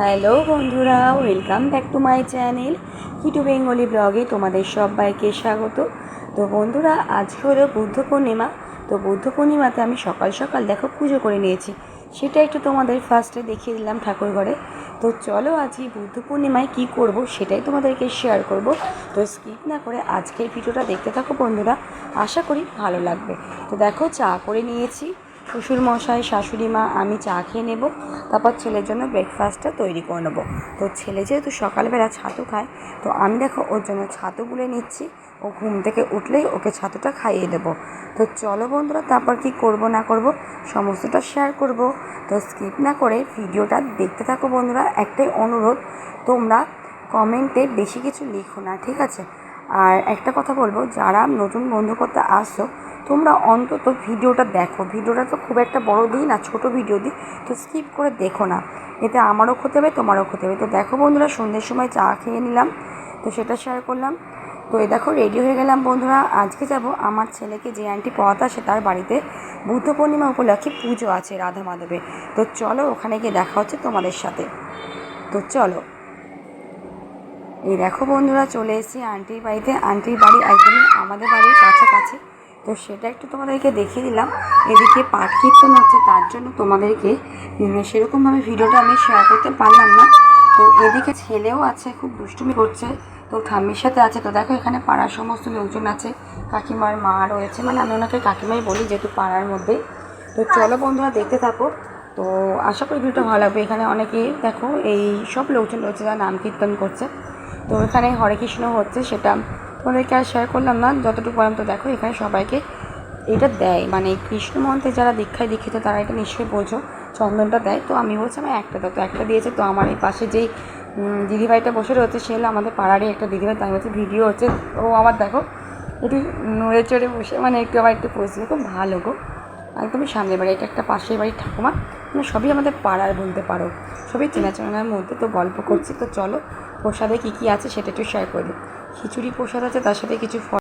Hello বন্ধুরা, welcome back to my channel Kitu Bengali ব্লগে তোমাদের সবাইকে স্বাগত। তো বন্ধুরা আজকে হলো বুদ্ধ পূর্ণিমা। তো বুদ্ধ পূর্ণিমাতে আমি সকাল সকাল দেখো পুজো করে নিয়েছি। সেটা একটু তোমাদের ফার্স্টে দেখিয়ে দিলাম ঠাকুর ঘরে। তো চলো আজকে বুদ্ধ পূর্ণিমায় কী করব সেটাই তোমাদেরকে শেয়ার করব। তো স্কিপ না করে আজকের ভিডিওটা দেখতে থাকো বন্ধুরা। আশা করি ভালো লাগবে। তো দেখো চা করে নিয়েছি। শ্বশুর মশাই শাশুড়ি মা, আমি চা খেয়ে নেব, তারপর ছেলের জন্য ব্রেকফাস্টটা তৈরি করে নেব। তো ছেলে যেহেতু সকালবেলা ছাতু খায়, তো আমি দেখো ওর জন্য ছাতু গুলে নিচ্ছি। ও ঘুম থেকে উঠলেই ওকে ছাতুটা খাইয়ে দেবো। তো চলো বন্ধুরা, তারপর কি করব না করব সমস্তটা শেয়ার করব। তো স্কিপ না করে ভিডিওটা দেখতে থাকো বন্ধুরা, একটাই অনুরোধ, তোমরা কমেন্টে বেশি কিছু লিখো না, ঠিক আছে? আর একটা কথা বলব, যারা নতুন বন্ধু করতে আসছো তোমরা অন্তত ভিডিওটা দেখো। ভিডিওটা তো খুব একটা বড় দিই না, ছোট ভিডিও দিই, তো স্কিপ করে দেখো না। এতে আমারও ক্ষতি হবে, তোমারও ক্ষতি হবে। তো দেখো বন্ধুরা, সন্ধ্যের সময় চা খেয়ে নিলাম, তো সেটা শেয়ার করলাম। তো এই দেখো রেডি হয়ে গেলাম বন্ধুরা। আজকে যাব আমার ছেলেকে, যে আন্টি পড়াতে আসে তার বাড়িতে বুদ্ধ পূর্ণিমা উপলক্ষে পুজো আছে রাধা মাধবের তো চলো ওখানে গিয়ে দেখা হচ্ছে তোমাদের সাথে। তো চলো। এই দেখো বন্ধুরা, চলে এসেছি আন্টির বাড়িতে। আন্টির বাড়ি একদমই আমাদের বাড়ির কাছাকাছি। তো সেটা একটু তোমাদেরকে দেখিয়ে দিলাম। এদিকে পাঠ কীর্তন হচ্ছে, তার জন্য তোমাদেরকে সেরকমভাবে ভিডিওটা আমি শেয়ার করতে পারলাম না। তো এদিকে ছেলেও আছে, খুব দুষ্টুমি করছে। তো ঠাম্মির সাথে আছে। তো দেখো এখানে পাড়ার সমস্ত লোকজন আছে। কাকিমার মা রয়েছে। মানে আমি ওনাকে কাকিমাই বলি, যেহেতু পাড়ার মধ্যেই তো চলো বন্ধুরা, দেখতে থাকো। তো আশা করি ভিডিওটা ভালো লাগবে। এখানে অনেকেই দেখো, এই সব লোকজন রয়েছে, যারা নাম কীর্তন করছে। তো এখানে হরে কৃষ্ণ হচ্ছে, সেটা তোমাদেরকে আর শেয়ার করলাম না, যতটুকু পারলাম তো দেখো এখানে সবাইকে এটা দেয়। মানে কৃষ্ণ মন্ত্রে যারা দীক্ষায় দীক্ষিত, তারা এটা নিশ্চয়ই বোঝো, চন্দনটা দেয়। তো আমি বলছি, আমার একটা দাও। তো একটা দিয়েছে, তো আমার এই পাশে যেই দিদিভাইটা বসে রয়েছে, সে হলো আমাদের পাড়ারই একটা দিদিভাই, তাই বলছে ভিডিও হচ্ছে। ও আমার দেখো, একটু নড়ে চড়ে বসে মানে একটু আবার একটু পরিস্থিতি, খুব ভালো গো। একদমই সামনের বাড়ি, এটা একটা পাশের বাড়ির ঠাকুমা। মানে সবই আমাদের পাড়ার বলতে পারো। সবই চেনাচেনার মধ্যে তো গল্প করছি। তো চলো, প্রসাদে কী কী আছে সেটা একটু শেয়ার করে দিই। খিচুড়ি প্রসাদ আছে, তার সাথে কিছু ফল